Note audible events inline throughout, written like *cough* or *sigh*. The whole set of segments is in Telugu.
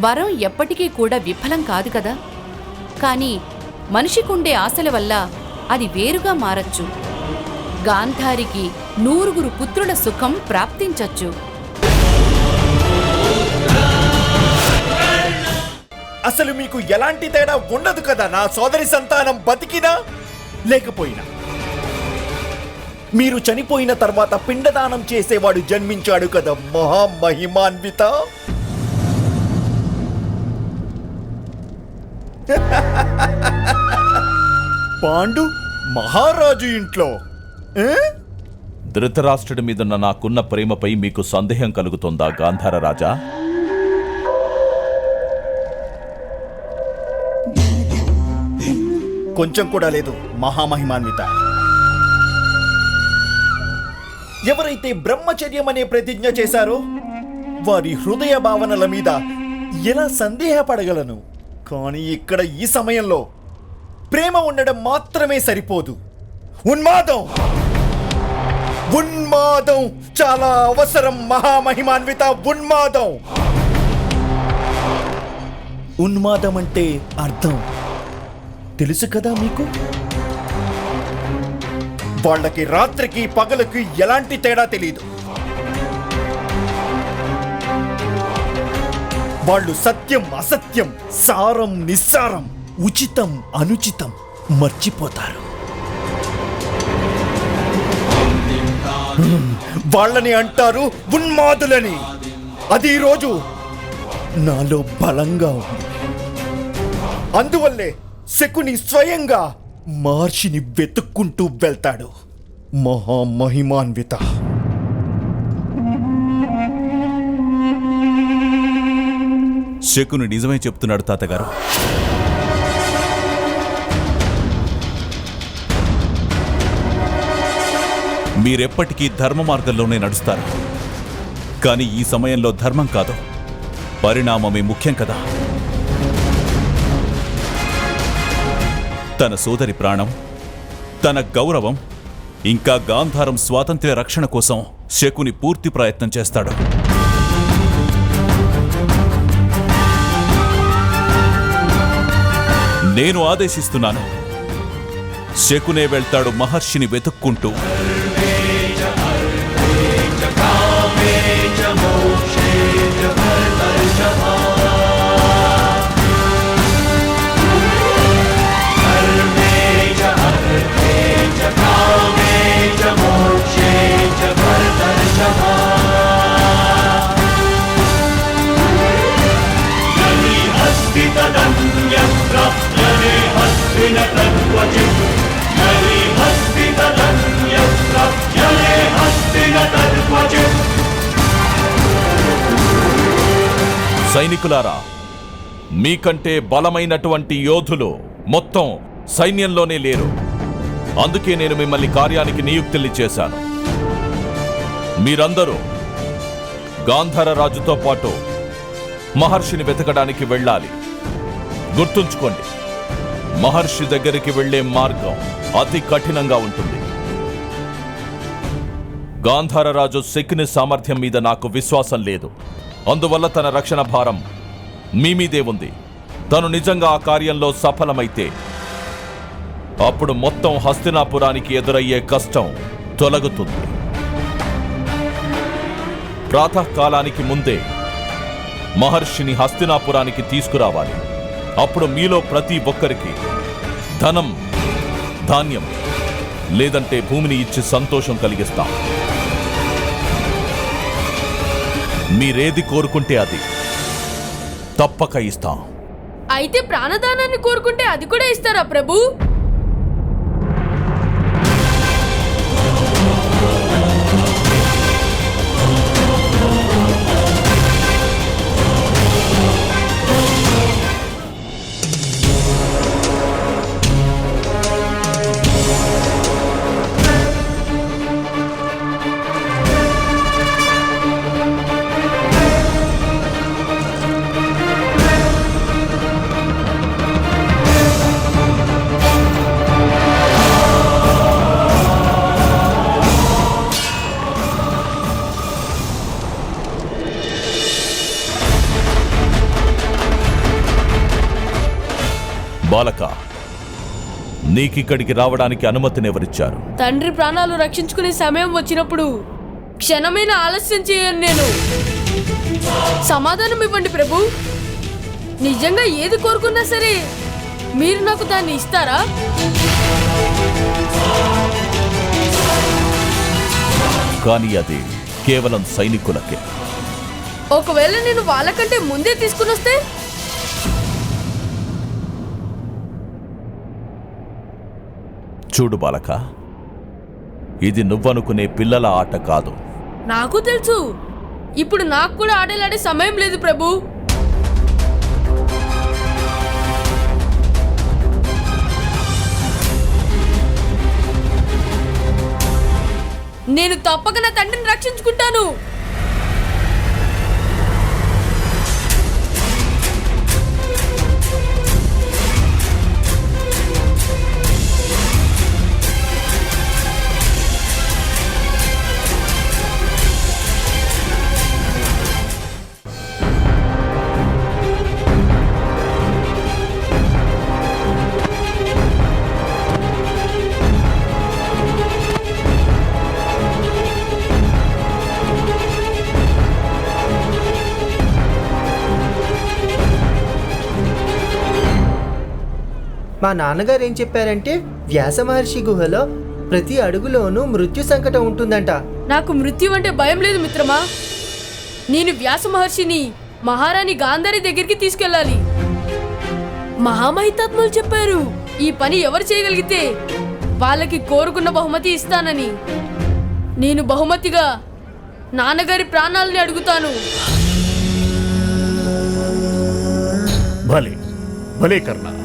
వరం ఎప్పటికీ కూడా విఫలం కాదు కదా. కానీ మనిషికుండే ఆశల వల్ల అది వేరుగా మారచ్చు. గాంధారికి నూరుగురు పుత్రుల సుఖం ప్రాప్తించచ్చు. అసలు మీకు ఎలాంటి తేడా ఉండదు కదా నా సోదరి సంతానం బతికినా? లేకపోయినా. మీరు చనిపోయిన తర్వాత పిండదానం చేసేవాడు జన్మించాడు కదా మహామహిమాన్విత పాండు మహారాజు ఇంట్లో? ధృతరాష్ట్రుడి మీదున్న నాకున్న ప్రేమపై మీకు సందేహం కలుగుతుందా గాంధార రాజా? కొంచెం కూడా లేదు మహామహిమాన్విత. ఎవరైతే బ్రహ్మచర్యం అనే ప్రతిజ్ఞ చేశారో వారి హృదయ భావనల మీద ఎలా సందేహపడగలను? కానీ ఇక్కడ ఈ సమయంలో ప్రేమ ఉండడం మాత్రమే సరిపోదు. ఉన్మాదం! ఉన్మాదం! చాలా అవసరం మహామహిమాన్విత ఉన్మాదం! ఉన్మాదం అంటే అర్థం. తెలుసు కదా మీకు? వాళ్ళకి రాత్రికి పగలకి ఎలాంటి తేడా తెలియదు వాళ్ళు సత్యం అసత్యం సారం నిస్సారం ఉచితం అనుచితం మర్చిపోతారు. వాళ్ళని అంటారు ఉన్మాదులని. అది ఈరోజు నాలో బలంగా ఉంది. అందువల్లే శకుని స్వయంగా మహర్షిని వెతుక్కుంటూ వెళ్తాడు. మహామహిమాన్విత. శకుని నిజమే చెప్తున్నాడు తాతగారు. మీరెప్పటికీ ధర్మ మార్గంలోనే నడుస్తారు. కానీ ఈ సమయంలో ధర్మం కాదు. పరిణామమే ముఖ్యం కదా. తన సోదరి ప్రాణం తన గౌరవం ఇంకా గాంధారం స్వాతంత్ర్య రక్షణ కోసం శకుని పూర్తి ప్రయత్నం చేస్తాడు. నేను ఆదేశిస్తున్నాను. శకునే వెళ్తాడు మహర్షిని వెతుక్కుంటూ. సైనికులారా మీకంటే బలమైనటువంటి యోధులు మొత్తం సైన్యంలోనే లేరు. అందుకే నేను మిమ్మల్ని కార్యానికి నియుక్తులు చేశాను. మీరందరూ గాంధార రాజుతో పాటు మహర్షిని వెతకడానికి వెళ్ళాలి. గుర్తుంచుకోండి మహర్షి దగ్గరికి వెళ్ళే మార్గం అతి కఠినంగా ఉంటుంది. గాంధార రాజు శక్ని సామర్థ్యం మీద నాకు విశ్వాసం లేదు. అందువల్ల తన రక్షణ భారం మీ మీదే ఉంది. తను నిజంగా ఆ కార్యంలో సఫలమైతే అప్పుడు మొత్తం హస్తినాపురానికి ఎదురయ్యే కష్టం తొలగుతుంది. ప్రాతకాలానికి ముందే మహర్షిని హస్తినాపురానికి తీసుకురావాలి. అప్పుడు మీలో ప్రతి ఒక్కరికి ధనం ధాన్యం లేదంటే భూమిని ఇచ్చి సంతోషం కలిగిస్తాం. మీరేది కోరుకుంటే అది. తప్పక ఇస్తాం. అయితే ప్రాణదానాన్ని కోరుకుంటే అది కూడా ఇస్తారా ప్రభు? నీకిక్కడికి రావడానికి అనుమతినెవరిచ్చారు తండ్రి ప్రాణాలు రక్షించుకునే సమయం వచ్చినప్పుడు క్షణమైన ఆలస్యం చేయను నేను. సమాధానం ఇవ్వండి ప్రభు. నిజంగా ఏది కోరుకున్నా సరే మీరు నాకు దాన్ని ఇస్తారా? కానీ అది కేవలం సైనికులకే. ఒకవేళ నేను వాళ్ళకంటే ముందే తీసుకుని వస్తే చూడు బాలక ఇది నువ్వనుకునే పిల్లల ఆట కాదు. నాకు తెలుసు. ఇప్పుడు నాకు కూడా ఆడేలాడే సమయం లేదు ప్రభు. నేను తప్పక నా తండ్రిని రక్షించుకుంటాను. మా నాన్నగారు ఏం చెప్పారంటే వ్యాస మహర్షి గుహలో ప్రతి అడుగులోనూ మృత్యు సంకటం ఉంటుందంట. నాకు మృత్యు అంటే భయం లేదు మిత్రమా? నేను వ్యాస మహర్షిని మహారాణి గాంధారి దగ్గరికి తీసుకెళ్ళాలి. మహామహితాత్ములు చెప్పారు ఈ పని ఎవరు చేయగలిగితే వాళ్ళకి కోరుకున్న బహుమతి ఇస్తానని. నేను బహుమతిగా నాన్నగారి ప్రాణాలని అడుగుతాను. భలే భలే కర్ణ.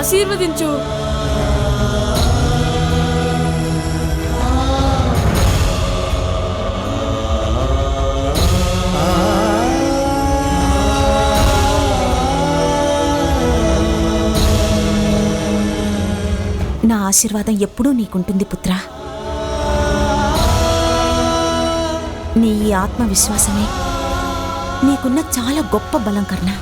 ఆశీర్వదించు. నా ఆశీర్వాదం ఎప్పుడూ నీకుంటుంది పుత్ర. నీ ఈ ఆత్మవిశ్వాసమే నీకున్న చాలా గొప్ప బలం కన్నా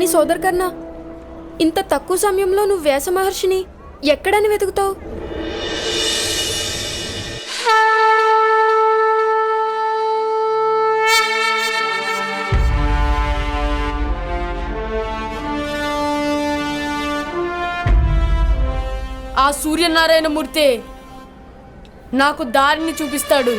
కానీ సోదర్ ఇంత తక్కువ సమయంలో నువ్వు వ్యాస మహర్షిని ఎక్కడని వెతుకుతావు? ఆ సూర్యనారాయణ మూర్తే నాకు దారిని చూపిస్తాడు.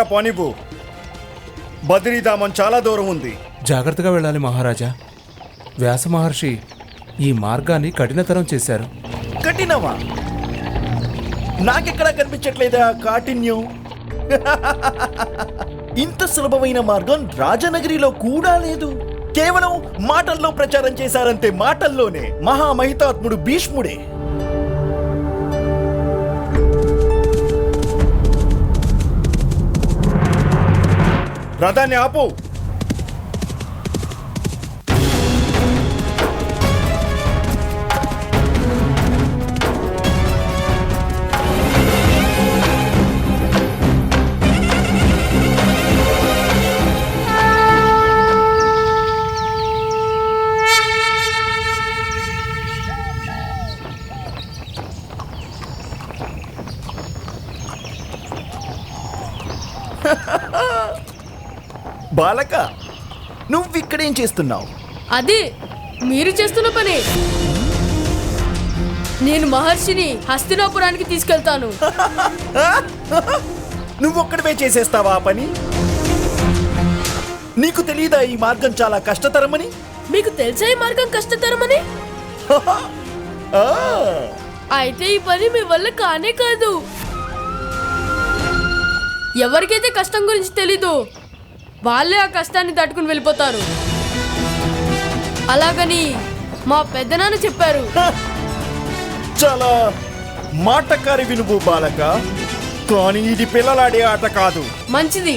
త్వరగా పోనివ్వు. బద్రీధామం చాలా దూరం ఉంది. జాగ్రత్తగా వెళ్ళాలి మహారాజా. వ్యాస మహర్షి ఈ మార్గాన్ని కఠినతరం చేశారు. కఠినమా? నాకెక్కడా కనిపించట్లేదా కాఠిన్యం? *laughs* ఇంత సులభమైన మార్గం రాజనగరిలో కూడా లేదు. కేవలం మాటల్లో ప్రచారం చేశారంతే మాటల్లోనే మహామహితాత్ముడు భీష్ముడే. రథాన్ని ఆపు. బాలక నువ్వు ఇక్కడేం చేస్తున్నావు? అదే మీరు చేస్తున్న పని. నేను మహర్షిని హస్తినాపురానికి తీసుకెళ్తాను. *laughs* నువ్వు ఒక్కడివే చేసేస్తావా ఆ పని? నీకు తెలీదా ఈ మార్గం చాలా కష్టతరమని? మీకు తెలుసా ఈ మార్గం కష్టతరమని? *laughs* ఆ, అయితే ఈ పని మీ వల్ల కానే కాదు. ఎవరికైతే కష్టం గురించి తెలీదో వాళ్ళే ఆ కష్టాన్ని తట్టుకుని వెళ్ళిపోతారు. అలాగని మా పెద్దనాన్న చెప్పారు. చాలా మాటకారి వినువు బాలక. కానీ ఇది పిల్లలాడే ఆట కాదు. మంచిది.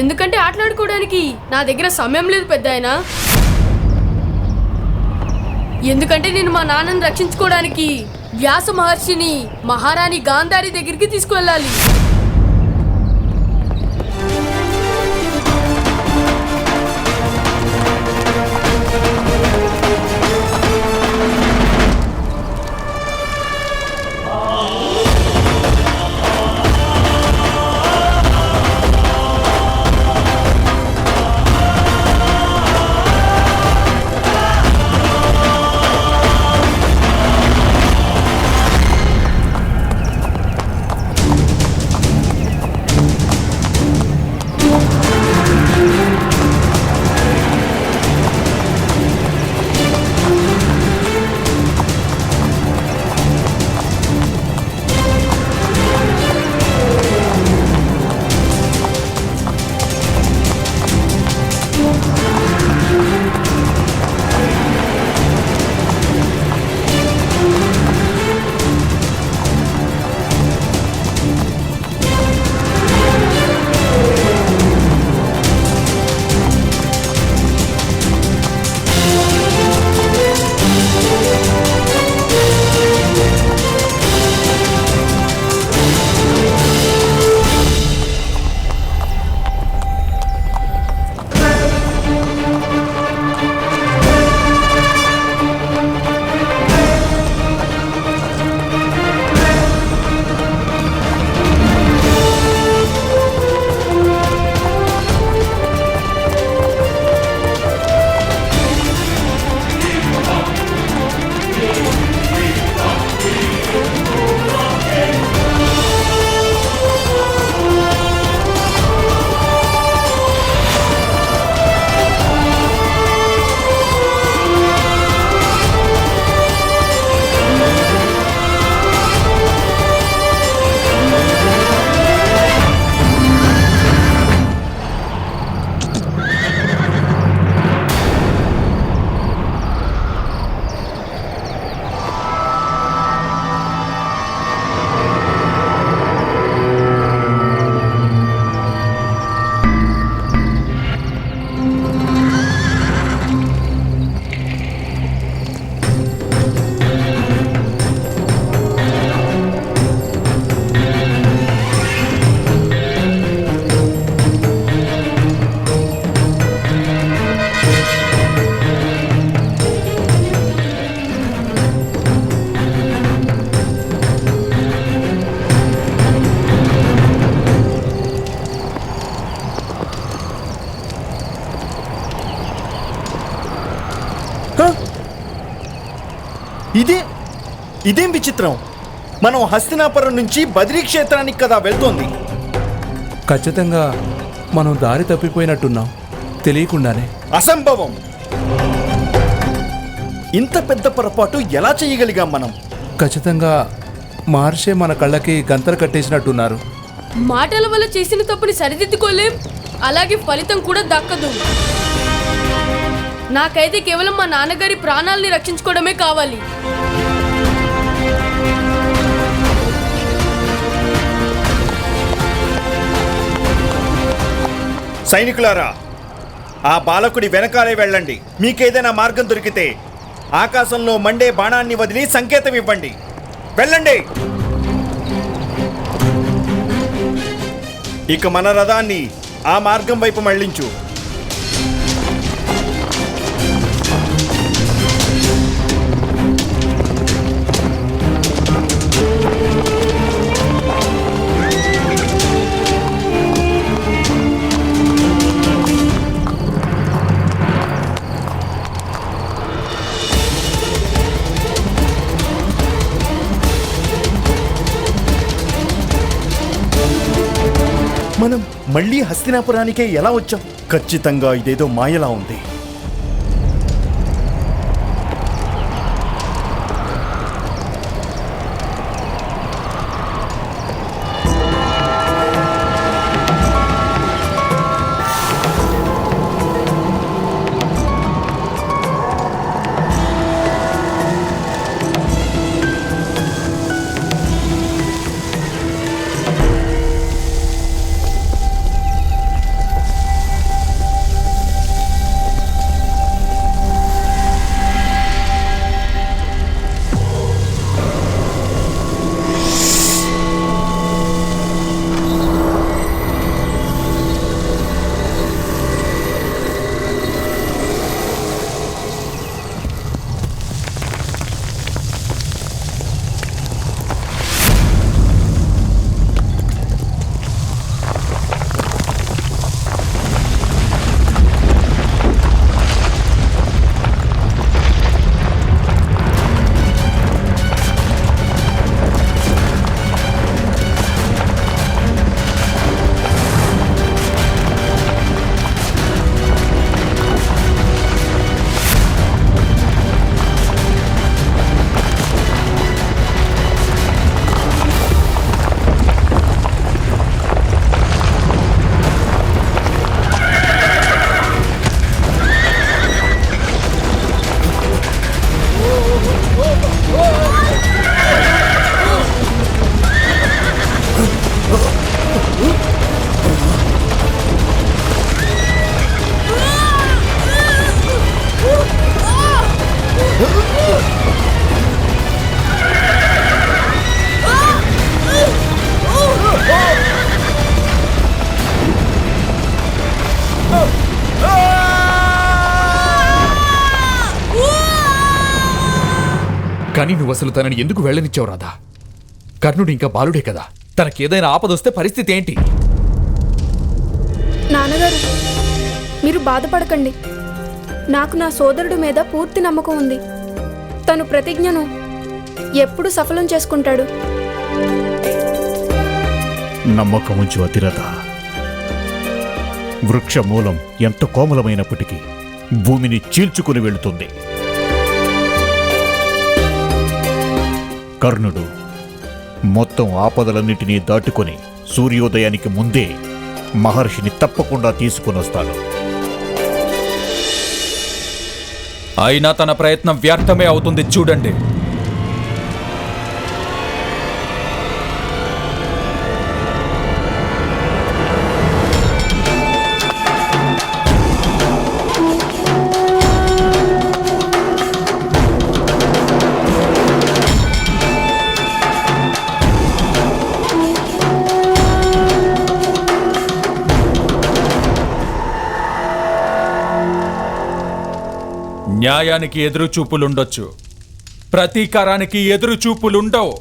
ఎందుకంటే ఆటలాడుకోవడానికి నా దగ్గర సమయం లేదు పెద్ద ఎందుకంటే నేను మా నాన్నని రక్షించుకోవడానికి వ్యాస మహర్షిని మహారాణి గాంధారి దగ్గరికి తీసుకువెళ్ళాలి. మనం హస్తినాపురం నుంచి బద్రీ క్షేత్రానికి కదా వెళ్తోంది. ఖచ్చితంగా మనం దారి తప్పిపోయినట్టున్నాం. తెలియకుండానే. అసంభవం! ఇంత పెద్ద పొరపాటు ఎలా చేయగలిగాం మనం? ఖచ్చితంగా మహర్షే మన కళ్ళకి గంతలు కట్టేసినట్టున్నారు. మాటల వల్ల చేసిన తప్పుని సరిదిద్దుకోలేం అలాగే ఫలితం కూడా దక్కదు. నాకైతే కేవలం మా నాన్నగారి ప్రాణాలని రక్షించుకోవడమే కావాలి. సైనికులారా ఆ బాలకుడి వెనకాలే వెళ్ళండి. మీకేదైనా మార్గం దొరికితే ఆకాశంలో మండే బాణాన్ని వదిలి సంకేతం ఇవ్వండి. వెళ్ళండి! ఇక మన రథాన్ని ఆ మార్గం వైపు మళ్ళించు మళ్ళీ హస్తినాపురానికే ఎలా వచ్చాం ఖచ్చితంగా ఇదేదో మాయలా ఉంది. కానీ నువ్వు అసలు తనని ఎందుకు వెళ్ళనిచ్చావు రాధా? కర్ణుడు ఇంకా బాలుడే కదా. తనకేదైనా ఆపదొస్తే పరిస్థితి ఏంటి? నాన్నగారు మీరు బాధపడకండి. నాకు నా సోదరుడి మీద పూర్తి నమ్మకం ఉంది. తను ప్రతిజ్ఞను ఎప్పుడు సఫలం చేసుకుంటాడు. నమ్మకం ఉంచు అతిరథ. వృక్ష మూలం ఎంత కోమలమైనప్పటికీ భూమిని చీల్చుకుని వెళుతుంది. కర్ణుడు మొత్తం ఆపదలన్నిటినీ దాటుకొని సూర్యోదయానికి ముందే మహర్షిని తప్పకుండా తీసుకునొస్తాడు అయినా తన ప్రయత్నం వ్యర్థమే అవుతుంది చూడండి. న్యాయానికి ఎదురు చూపులుండొచ్చు ప్రతీకారానికి ఎదురు చూపులుండవు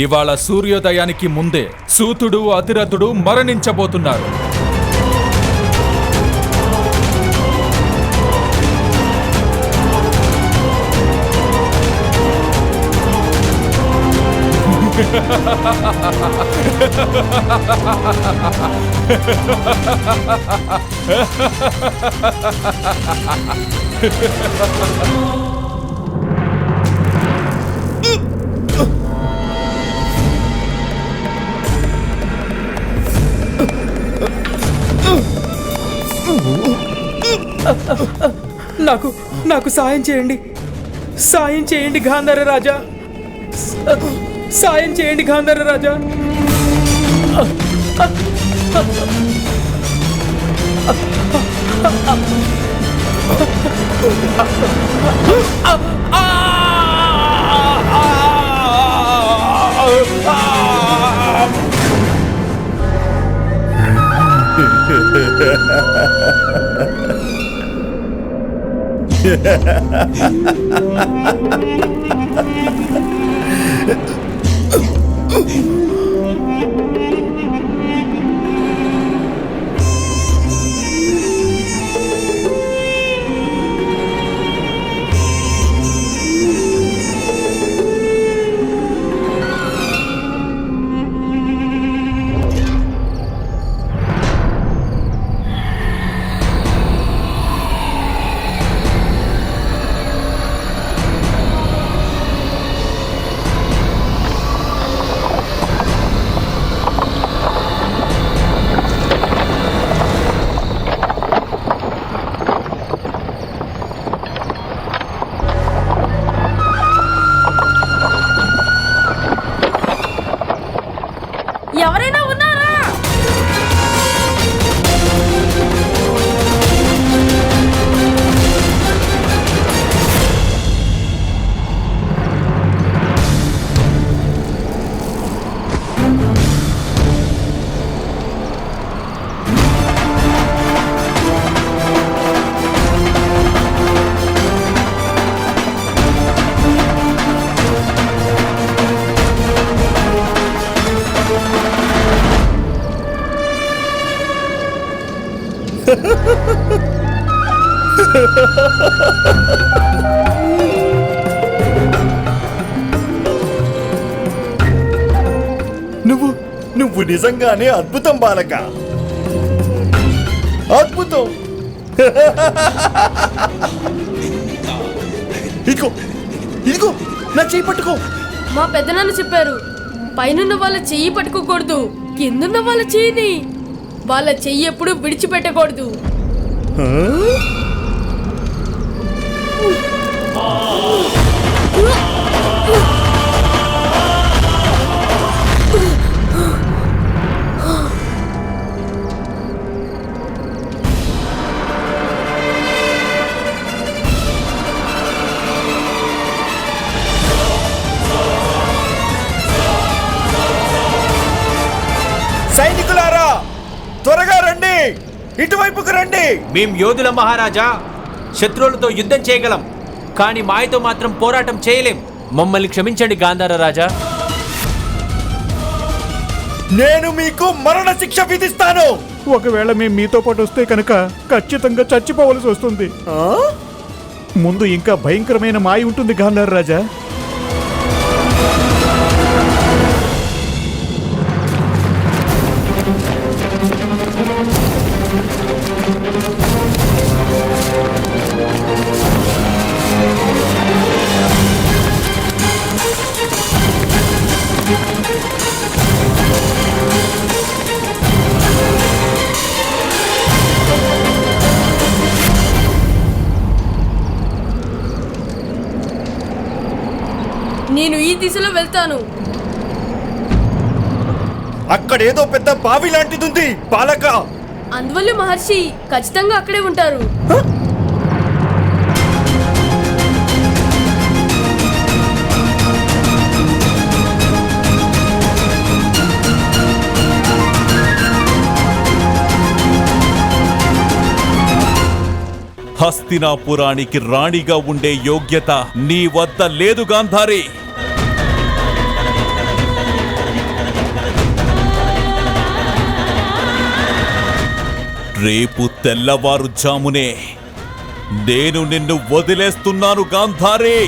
ఇవాళ సూర్యోదయానికి ముందే సూతుడు అతిరథుడు మరణించబోతున్నారు. నాకు నాకు సాయం చేయండి. సాయం చేయండి గాంధార రాజా. సాయం చేయండి గాంధార రాజా. ఎవరైనా *laughs* Oh! నిజంగానే అద్భుతం బాలక. అద్భుతం. ఇదిగో ఇదిగో నా చేయి పట్టుకో. మా పెద్దనాన్న చెప్పారు పైనున్న వాళ్ళ చెయ్యి పట్టుకోకూడదు కిందున్న వాళ్ళ చెయ్యిని. వాళ్ళ చెయ్యి ఎప్పుడు విడిచిపెట్టకూడదు. సైనికులారా ఇటువైపుకు రండి. మేం యోధుల మహారాజా శత్రువులతో యుద్ధం చేయగలం కానీ మాయతో మాత్రం పోరాటం చేయలేం. మమ్మల్ని క్షమించండి గాంధార రాజా. నేను మీకు మరణ శిక్ష విధిస్తాను. ఒకవేళ మేము మీతో పాటు వస్తే కనుక ఖచ్చితంగా చచ్చిపోవలసి వస్తుంది. ముందు ఇంకా భయంకరమైన మాయ ఉంటుంది గాంధార్ రాజా. దిశలో వెళ్తాను అక్కడేదో పెద్ద బావి లాంటిది ఉంది బాలక అందువల్ల మహర్షి ఖచ్చితంగా అక్కడే ఉంటారు. హస్తినాపురానికి రాణిగా ఉండే యోగ్యత నీ వద్ద లేదు గాంధారి. రేపు తెల్లవారుజామునే నేను నిన్ను వదిలేస్తున్నాను గాంధారీ!